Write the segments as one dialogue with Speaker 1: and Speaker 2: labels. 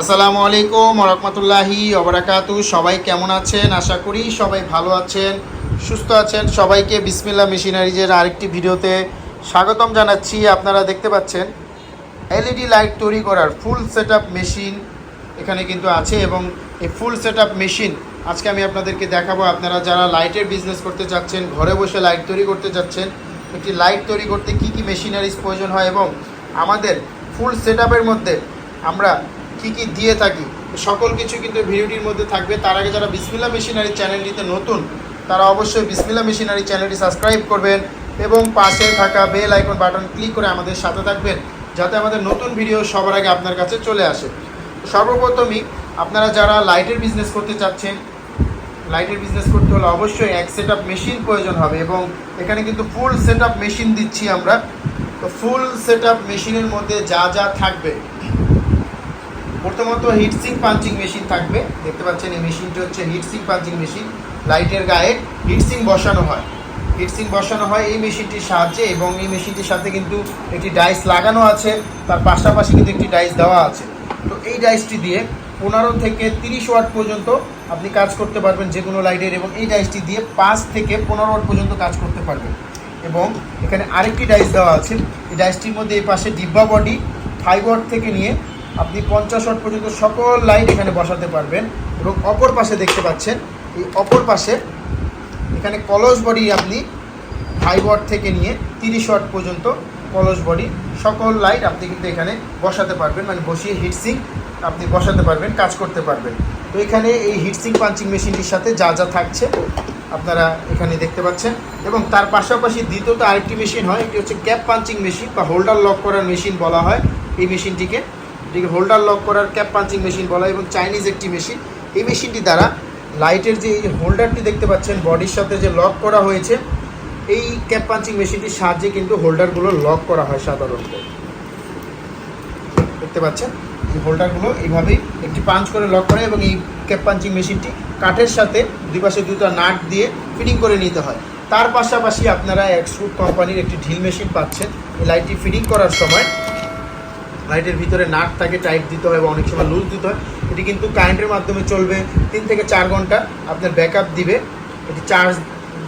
Speaker 1: আসসালামু আলাইকুম রহমতুল্লাহি অবরাকাতু সবাই কেমন আছেন? আশা করি সবাই ভালো আছেন, সুস্থ আছেন। সবাইকে বিসমিল্লা মেশিনারিজের আরেকটি ভিডিওতে স্বাগতম জানাচ্ছি। আপনারা দেখতে পাচ্ছেন, এলইডি লাইট তৈরি করার ফুল সেট মেশিন এখানে কিন্তু আছে এবং এই ফুল সেট মেশিন আজকে আমি আপনাদেরকে দেখাবো। আপনারা যারা লাইটের বিজনেস করতে চাচ্ছেন ঘরে বসে লাইট তৈরি করতে চাচ্ছেন একটি লাইট তৈরি করতে কি কি মেশিনারিজ প্রয়োজন হয় এবং আমাদের ফুল সেট মধ্যে আমরা কি কি দিয়ে থাকি, সকল কিছু কিন্তু ভিডিওটির মধ্যে থাকবে। তার আগে যারা বিসমিল্লা মেশিনারি চ্যানেলটিতে নতুন, তারা অবশ্যই বিসমিল্লা মেশিনারি চ্যানেলটি সাবস্ক্রাইব করবেন এবং পাশে থাকা বেল আইকন বাটন ক্লিক করে আমাদের সাথে থাকবেন, যাতে আমাদের নতুন ভিডিও সবার আগে আপনার কাছে চলে আসে। সর্বপ্রথমই আপনারা যারা লাইটের বিজনেস করতে চাচ্ছেন, লাইটের বিজনেস করতে হলে অবশ্যই এক সেট মেশিন প্রয়োজন হবে এবং এখানে কিন্তু ফুল সেট মেশিন দিচ্ছি আমরা। তো ফুল সেট মেশিনের মধ্যে যা যা থাকবে প্রথমত হিটসিং পাঞ্চিং মেশিন থাকবে। দেখতে পাচ্ছেন এই মেশিনটি হচ্ছে হিটসিং পাঞ্চিং মেশিন লাইটের গায়ে হিটসিং বসানো হয়। হিটসিং বসানো হয় এই মেশিনটির সাহায্যে এবং এই মেশিনটির সাথে কিন্তু একটি ডাইস লাগানো আছে। তার পাশাপাশি কিন্তু একটি ডাইস দেওয়া আছে। তো এই ডাইসটি দিয়ে পনেরো থেকে তিরিশ ওয়াট পর্যন্ত আপনি কাজ করতে পারবেন যে কোনো লাইটের এবং এই ডাইসটি দিয়ে পাঁচ থেকে পনেরো ওয়াট পর্যন্ত কাজ করতে পারবেন। এবং এখানে আরেকটি ডাইস দেওয়া আছে। এই ডাইসটির মধ্যে এই পাশে ডিব্বা বডি ফাইভ ওয়াট থেকে নিয়ে আপনি পঞ্চাশ ওয়াট পর্যন্ত সকল লাইট এখানে বসাতে পারবেন এবং অপর পাশে দেখতে পাচ্ছেন, এই অপর পাশে এখানে কলস বডি আপনি ফাইভ ওয়াট থেকে নিয়ে তিরিশ ওয়াট পর্যন্ত কলস বডি সকল লাইট আপনি কিন্তু এখানে বসাতে পারবেন মানে বসিয়ে হিটসিং আপনি বসাতে পারবেন, কাজ করতে পারবেন। তো এখানে এই হিটসিং পাঞ্চিং মেশিনটির সাথে যা যা থাকছে আপনারা এখানে দেখতে পাচ্ছেন এবং তার পাশাপাশি দ্বিতীয়ত আরেকটি মেশিন হয়, এটি হচ্ছে ক্যাপ পাঞ্চিং মেশিন বা হোল্ডার লক করার মেশিন বলা হয়। এই মেশিনটিকে এটিকে হোল্ডার লক করার ক্যাপ পাঞ্চিং মেশিন বলা এবং চাইনিজ একটি মেশিন। এই মেশিনটি দ্বারা লাইটের যে এই হোল্ডারটি দেখতে পাচ্ছেন, বডির সাথে যে লক করা হয়েছে, এই ক্যাপ পাঞ্চিং মেশিনটির সাহায্যে কিন্তু হোল্ডারগুলো লক করা হয় সাধারণত। দেখতে পাচ্ছেন, এই হোল্ডারগুলো এইভাবেই একটি পাঞ্চ করে লক করে এবং এই ক্যাপ পাঞ্চিং মেশিনটি কাঠের সাথে দুই পাশে দুটো নাট দিয়ে ফিটিং করে নিতে হয়। তার পাশাপাশি আপনারা এক্সট্রুড কোম্পানির একটি ঢিল মেশিন পাচ্ছেন। এই লাইটটি ফিটিং করার সময় লাইটের ভিতরে নাট থাকে টাইট দিতে হয় এবং অনেক সময় লুজ দিতে হয়। এটি কিন্তু কারেন্টের মাধ্যমে চলবে। তিন থেকে চার ঘণ্টা আপনার ব্যাকআপ দিবে। এটি চার্জ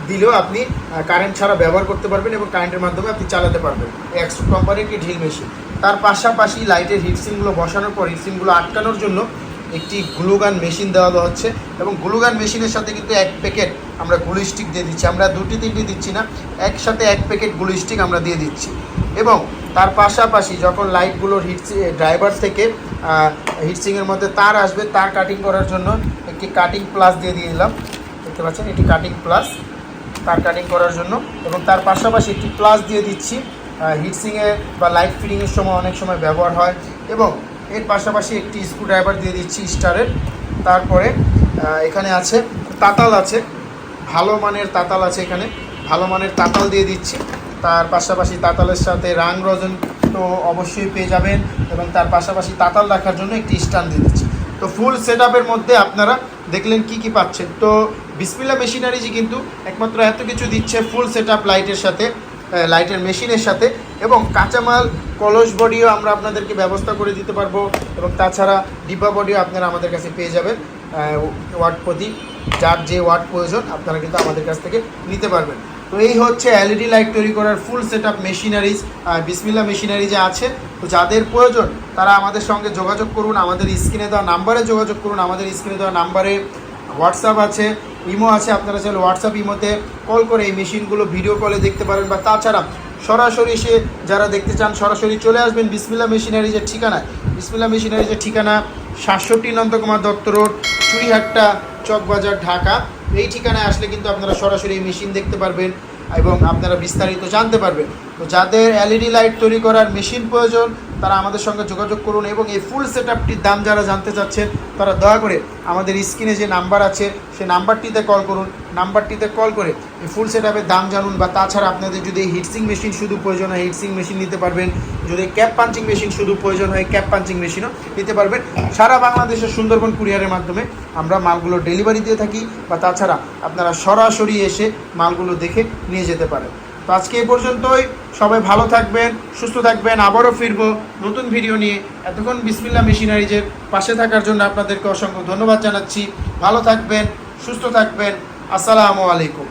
Speaker 1: দিলেও আপনি কারেন্ট ছাড়া ব্যবহার করতে পারবেন এবং কারেন্টের মাধ্যমে আপনি চালাতে পারবেন। এক্সট্রো কোম্পানির একটি ঢিল মেশিন তার পাশাপাশি লাইটের হিটসিংগুলো বসানোর পর হিটসিংগুলো আটকানোর জন্য একটি গ্লুগান মেশিন দেওয়া হচ্ছে এবং গ্লুগান মেশিনের সাথে কিন্তু এক প্যাকেট আমরা গ্লু স্টিক দিয়ে দিচ্ছি। আমরা দুটি তিনটি দিচ্ছি না, একসাথে এক প্যাকেট গ্লু স্টিক আমরা দিয়ে দিচ্ছি। এবং তার পাশাপাশি যখন লাইটগুলোর হিট ড্রাইভার থেকে হিটসিংয়ের মধ্যে তার আসবে, তার কাটিং করার জন্য একটি কাটিং প্লাস দিয়ে দিয়ে দিলাম। দেখতে পাচ্ছেন? এটি কাটিং প্লাস তার কাটিং করার জন্য। এবং তার পাশাপাশি একটি প্লাস দিয়ে দিচ্ছি। হিটসিংয়ে বা লাইট ফিটিংয়ের সময় অনেক সময় ব্যবহার হয়। এবং এর পাশাপাশি একটি স্ক্রু ড্রাইভার দিয়ে দিচ্ছি স্টারের তারপরে এখানে আছে, তাতাল আছে। ভালো মানের তাতাল আছে এখানে। ভালো মানের তাতাল দিয়ে দিচ্ছি। তার পাশাপাশি তাতালের সাথে রাং রজন তো অবশ্যই পেয়ে যাবেন এবং তার পাশাপাশি তাতাল রাখার জন্য একটি স্ট্যান্ড দিয়ে দিচ্ছি। তো ফুল সেট মধ্যে আপনারা দেখলেন কি কি পাচ্ছেন। তো বিসমিল্লা মেশিনারিজি কিন্তু একমাত্র এত কিছু দিচ্ছে ফুল সেট লাইটের সাথে লাইটের মেশিনের সাথে এবং কাঁচামাল, কলস বডিও আমরা আপনাদেরকে ব্যবস্থা করে দিতে পারব এবং তাছাড়া ডিব্বা বডিও আপনারা আমাদের কাছে পেয়ে যাবেন ওয়াট প্রতি, যার যে ওয়াট প্রয়োজন আপনারা কিন্তু আমাদের কাছ থেকে নিতে পারবেন। তো এই হচ্ছে এলইডি লাইট তৈরি করার full set up machineries Bismillah machinery যে আছে, তো যাদের প্রয়োজন, তারা আমাদের সঙ্গে যোগাযোগ করুন, আমাদের স্ক্রিনে দেওয়া নাম্বারে যোগাযোগ করুন, আমাদের স্ক্রিনে দেওয়া নাম্বারে হোয়াটসঅ্যাপ আছে, ইমো আছে, আপনারা চাইলে হোয়াটসঅ্যাপ ইমোতে কল করে এই মেশিনগুলো ভিডিও কলে দেখতে পারেন, বা তাছাড়া সরাসরি এসে যারা দেখতে চান, সরাসরি চলে আসবেন বিসমিল্লা মেশিনারিজের ঠিকানায়। বিসমিল্লা মেশিনারিজের ঠিকানা, সাতষট্টি নন্দকুমার দত্ত রোড চুরিহাট্টা চকবাজার, ঢাকা। এই ঠিকানায় আসলে কিন্তু আপনারা সরাসরি মেশিন দেখতে পারবেন এবং আপনারা বিস্তারিত জানতে পারবেন। তো যাদের এলইডি লাইট তৈরি করার মেশিন প্রয়োজন তারা আমাদের সঙ্গে যোগাযোগ করুন এবং এই ফুল সেট আপটির দাম যারা জানতে চাচ্ছেন তারা দয়া করে আমাদের স্ক্রিনে যে নাম্বার আছে সে নাম্বারটিতে কল করুন। নাম্বারটিতে কল করে এই ফুল সেট আপের দাম জানুন বা তাছাড়া আপনাদের যদি হিটসিং মেশিন শুধু প্রয়োজন হয় হিটসিং মেশিন নিতে পারবেন। যদি ক্যাপ পাঞ্চিং মেশিন শুধু প্রয়োজন হয় ক্যাপ পাঞ্চিং মেশিনও নিতে পারবেন। সারা বাংলাদেশের সুন্দরবন কুরিয়ারের মাধ্যমে আমরা মালগুলো ডেলিভারি দিয়ে থাকি বা তাছাড়া আপনারা সরাসরি এসে মালগুলো দেখে নিয়ে যেতে পারেন। তো আজকে এই পর্যন্তই। সবাই ভালো থাকবেন, সুস্থ থাকবেন। আবারও ফিরব নতুন ভিডিও নিয়ে। এতক্ষণ বিসমিল্লা মেশিনারিজের পাশে থাকার জন্য আপনাদেরকে অসংখ্য ধন্যবাদ জানাচ্ছি। ভালো থাকবেন, সুস্থ থাকবেন। আসসালামু আলাইকুম।